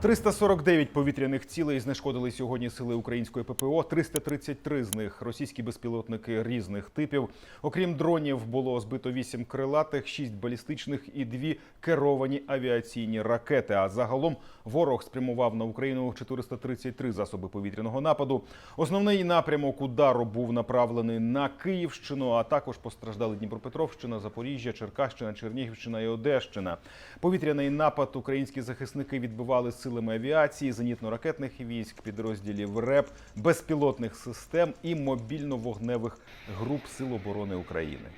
349 повітряних цілей знешкодили сьогодні сили української ППО. 333 з них російські безпілотники різних типів. Окрім дронів, було збито 8 крилатих, 6 балістичних і 2 керовані авіаційні ракети. А загалом ворог спрямував на Україну 433 засоби повітряного нападу. Основний напрямок удару був направлений на Київщину, а також постраждали Дніпропетровщина, Запоріжжя, Черкащина, Чернігівщина і Одещина. Повітряний напад українські захисники відбивали силами авіації, зенітно-ракетних військ, підрозділів РЕП, безпілотних систем і мобільно-вогневих груп Сил оборони України.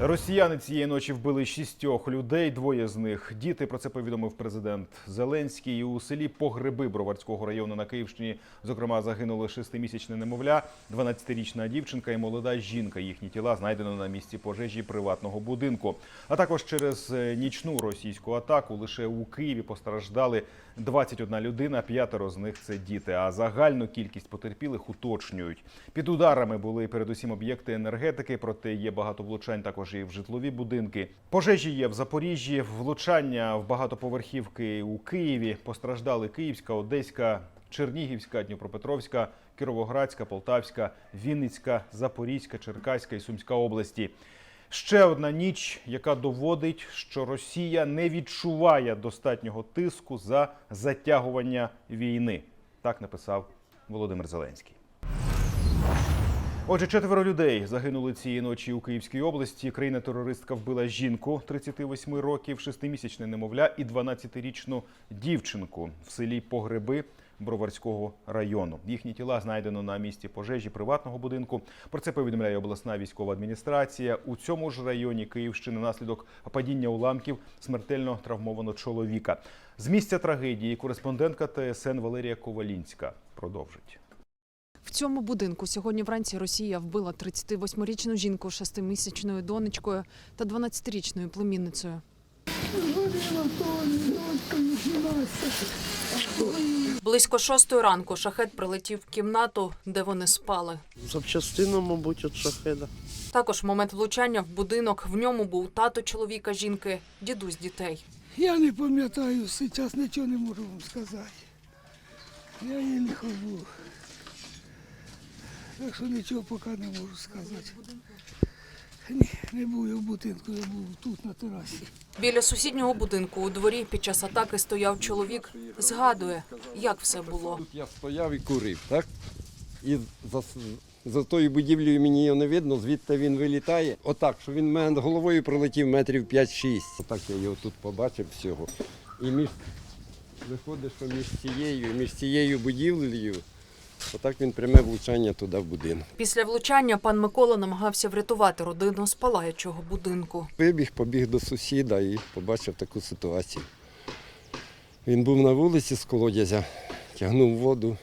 Росіяни цієї ночі вбили шістьох людей. Двоє з них діти. Про це повідомив президент Зеленський. І у селі Погреби Броварського району на Київщині, зокрема, загинули шестимісячне немовля, 12-річна дівчинка і молода жінка. Їхні тіла знайдено на місці пожежі приватного будинку. А також через е, нічну російську атаку лише у Києві постраждали 21 людина. П'ятеро з них це діти. А загальну кількість потерпілих уточнюють. Під ударами були передусім об'єкти енергетики, проте є багато влучань також і в житлові будинки. Пожежі є в Запоріжжі, влучання в багатоповерхівки у Києві. Постраждали Київська, Одеська, Чернігівська, Дніпропетровська, Кіровоградська, Полтавська, Вінницька, Запорізька, Черкаська і Сумська області. Ще одна ніч, яка доводить, що Росія не відчуває достатнього тиску за затягування війни. Так написав Володимир Зеленський. Отже, четверо людей загинули цієї ночі у Київській області. Країна-терористка вбила жінку 38 років, шестимісячне немовля і 12-річну дівчинку в селі Погреби Броварського району. Їхні тіла знайдено на місці пожежі приватного будинку. Про це повідомляє обласна військова адміністрація. У цьому ж районі Київщини наслідок падіння уламків смертельно травмовано чоловіка. З місця трагедії кореспондентка ТСН Валерія Ковалінська продовжить. В цьому будинку сьогодні вранці Росія вбила 38-річну жінку з шестимісячною донечкою та 12-річною племінницею. Близько шостої ранку шахет прилетів в кімнату, де вони спали. Запчастину, мабуть, від шахеда. Також в момент влучання в будинок в ньому був тато чоловіка жінки, дідусь дітей. Я не пам'ятаю, зараз нічого не можу вам сказати. Я її не хожу. Так що нічого поки не можу сказати. Ні, не був я в будинку, я був тут на терасі. Біля сусіднього будинку у дворі під час атаки стояв чоловік. Згадує, як все було. Тут я стояв і курив, так? І за, за тою будівлею мені його не видно, звідти він вилітає. Отак, що він мене над головою пролетів метрів 5-6. Отак я його тут побачив всього. І між виходить, що між цією, між цією будівлею, отак він пряме влучання туди в будинок. Після влучання пан Микола намагався врятувати родину з палаючого будинку. Вибіг, побіг до сусіда і побачив таку ситуацію. Він був на вулиці з колодязя, тягнув воду,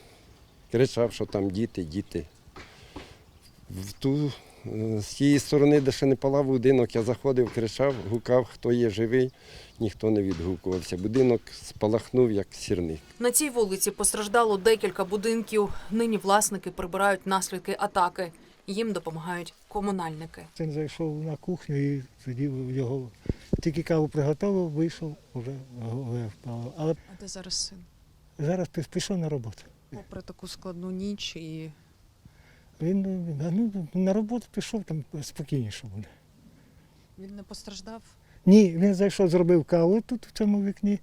кричав, що там діти, діти. В ту, з тієї сторони, де ще не палав будинок, я заходив, кричав, гукав, хто є живий, ніхто не відгукувався. Будинок спалахнув, як сірник. На цій вулиці постраждало декілька будинків. Нині власники прибирають наслідки атаки. Їм допомагають комунальники. Він зайшов на кухню і тоді його тільки каву приготував, вийшов, вже впало. Але А де зараз син? зараз пі- пішов на роботу. Попри таку складну ніч і Він ну, на роботу пішов, там спокійніше буде. він не постраждав. Ні, він зайшов, зробив каву тут в цьому вікні.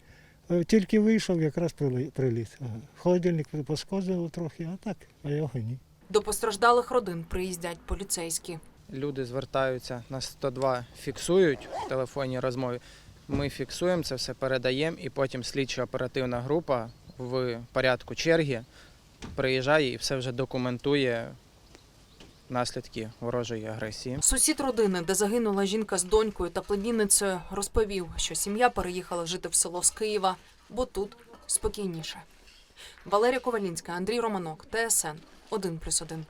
е, Тільки вийшов, якраз прили- приліт. Холодильник пошкодило трохи, а так, а його ні. До постраждалих родин приїздять поліцейські. Люди звертаються на 102, фіксують в телефонній розмові. Ми фіксуємо це все, передаємо, і потім слідчо оперативна група в порядку черги приїжджає і все вже документує наслідки ворожої агресії. Сусід родини, де загинула жінка з донькою та племінницею, розповів, що сім'я переїхала жити в село з Києва, бо тут спокійніше. Валерія Ковалінська, Андрій Романок, ТСН 1+,1.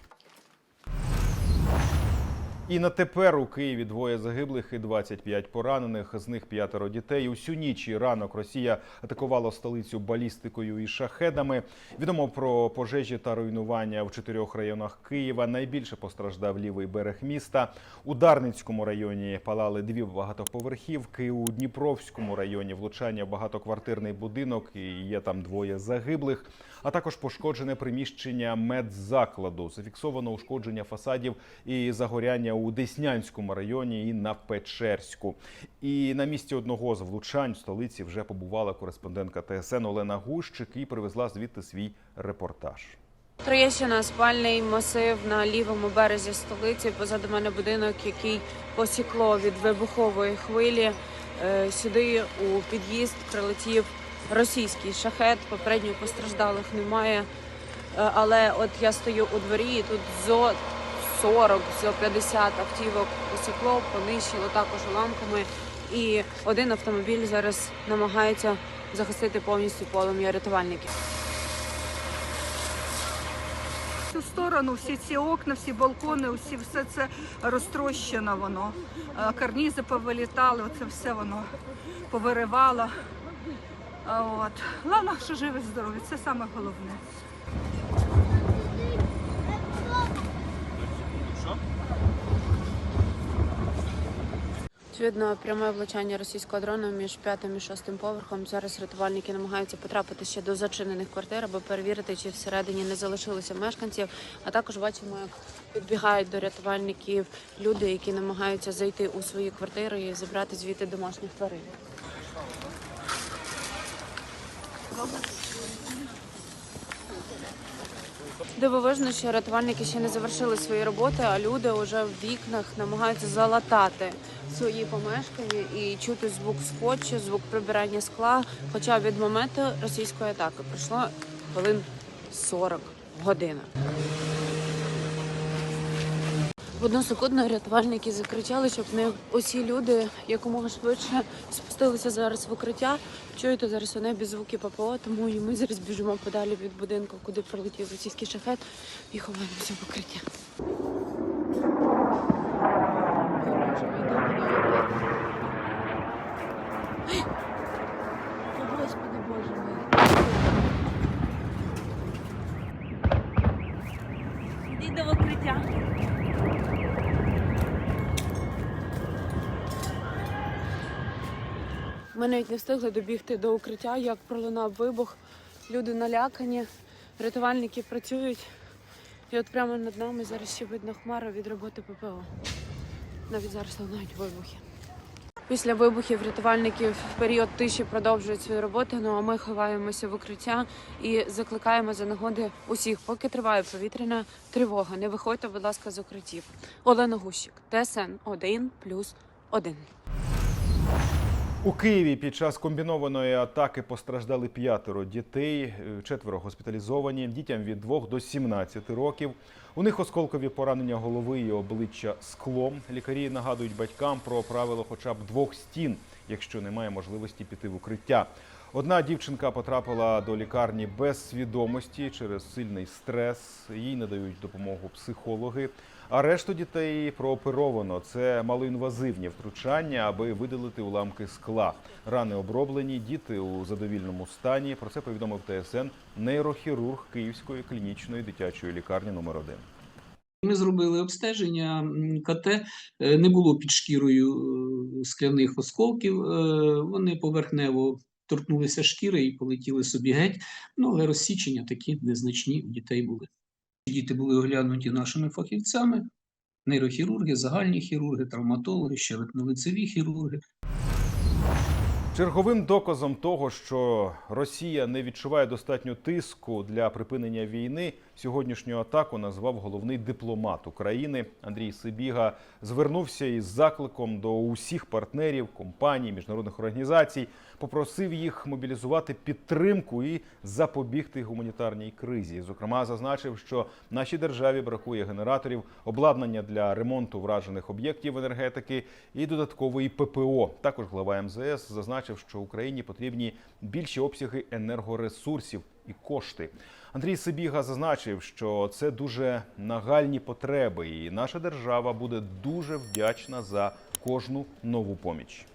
І на тепер у Києві двоє загиблих і 25 поранених, з них п'ятеро дітей. Усю ніч і ранок Росія атакувала столицю балістикою і шахедами. Відомо про пожежі та руйнування в чотирьох районах Києва. Найбільше постраждав лівий берег міста. У Дарницькому районі палали дві багатоповерхівки. У Дніпровському районі влучання в багатоквартирний будинок і є там двоє загиблих. А також пошкоджене приміщення медзакладу. Зафіксовано ушкодження фасадів і загоряння у Деснянському районі і на Печерську. І на місці одного з влучань в столиці вже побувала кореспондентка ТСН Олена Гущик і привезла звідти свій репортаж. Троєщина, спальний масив на лівому березі столиці. Позаду мене будинок, який посікло від вибухової хвилі. Е, Сюди у під'їзд прилетів російський шахет. Попередньо постраждалих немає. Е, Але от я стою у дворі, і тут зо 40, зо 50 автівок посікло, понищило також уламками. І один автомобіль зараз намагається захистити повністю полум'я рятувальників. Цю сторону всі ці окна, всі балкони, усі все це розтрощено воно. Е, Карнізи повилітали, оце все воно повиривало. А От. Головне, що живі здорові, це саме головне. Очевидно, пряме влучання російського дрона між п'ятим і шостим поверхом. Зараз рятувальники намагаються потрапити ще до зачинених квартир, аби перевірити, чи всередині не залишилося мешканців. А також бачимо, як підбігають до рятувальників люди, які намагаються зайти у свої квартири і забрати звідти домашніх тварин. Дивовижно, що рятувальники ще не завершили свої роботи, а люди вже в вікнах намагаються залатати свої помешкання і чути звук скотчу, звук прибирання скла. Хоча від моменту російської атаки пройшло хвилин 40 година. В одну секунду рятувальники закричали, щоб не усі люди якомога швидше спустилися зараз в укриття. Чуєте зараз у небі звуки ППО, тому і ми зараз біжимо подалі від будинку, куди пролетів російський шахет, і ховаємося в укриття. Ми навіть не встигли добігти до укриття, як пролунав вибух. Люди налякані, рятувальники працюють. І от прямо над нами зараз ще видно хмара від роботи ППО. Навіть зараз лунають вибухи. Після вибухів рятувальники в період тиші продовжують свою роботу. Ну а ми ховаємося в укриття і закликаємо за нагоди усіх, поки триває повітряна тривога. Не виходьте, будь ласка, з укриттів. Олена Гущик, ТСН 1 плюс 1. У Києві під час комбінованої атаки постраждали п'ятеро дітей, четверо госпіталізовані, дітям від 2 до 17 років. У них осколкові поранення голови і обличчя склом. Лікарі нагадують батькам про правило хоча б двох стін, якщо немає можливості піти в укриття. Одна дівчинка потрапила до лікарні без свідомості через сильний стрес. Їй надають допомогу психологи. А решту дітей прооперовано. Це малоінвазивні втручання, аби видалити уламки скла. Рани оброблені, діти у задовільному стані. Про це повідомив ТСН нейрохірург Київської клінічної дитячої лікарні номер 1 Ми зробили обстеження КТ, е, не було під шкірою е, скляних осколків, е, вони поверхнево торкнулися шкіри і полетіли собі геть, ну але розсічення такі незначні у дітей були. Діти були оглянуті нашими фахівцями, нейрохірурги, загальні хірурги, травматологи, щелепно-лицеві хірурги. Черговим доказом того, що Росія не відчуває достатньо тиску для припинення війни, сьогоднішню атаку назвав головний дипломат України Андрій Сибіга. Звернувся із закликом до усіх партнерів, компаній, міжнародних організацій, попросив їх мобілізувати підтримку і запобігти гуманітарній кризі. Зокрема, зазначив, що нашій державі бракує генераторів, обладнання для ремонту вражених об'єктів енергетики і додаткової ППО. Також глава МЗС зазначив, що Україні потрібні більші обсяги енергоресурсів і кошти. Андрій Сибіга зазначив, що це дуже нагальні потреби, і наша держава буде дуже вдячна за кожну нову поміч.